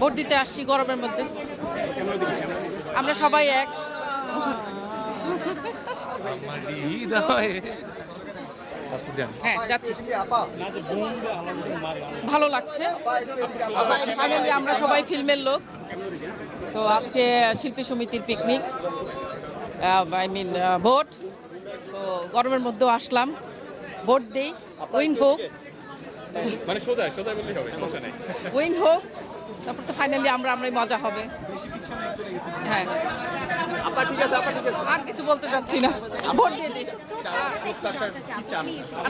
Vote দিতে আসছি গরমের মধ্যে। আমরা সবাই এক। হ্যাঁ যাচ্ছি। ভালো লাগছে। ফাইনালি আমরা সবাই ফিল্মের লোক। সো আজকে শিল্পী সমিতির picnic I mean vote. So গরমের মধ্যেও আসলাম। ভোট দিই। উইন হোক। মানে সোজা সোজা বললেই হবে সমস্যা নেই। উইন হোক তারপর তো ফাইনালি আমরা আমরাই মজা হবে। হ্যাঁ। আর কিছু বলতে চাচ্ছি না। ভোট দিয়ে দিই।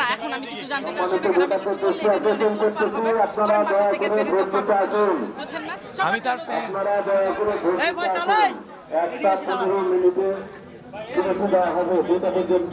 না এখন আমি কিছু জানতে চাচ্ছি না কারণ আমি কিছু বললে এটা নিয়ে অনেক তোলপাড় হবে। পরের মাসে থেকে বেরিয়ে যেতে পারব না। বুঝছেন না? আমি তার এই ফয়সাল, একটা পনেরো মিনিটে দেওয়া হবে দুটা পর্যন্ত।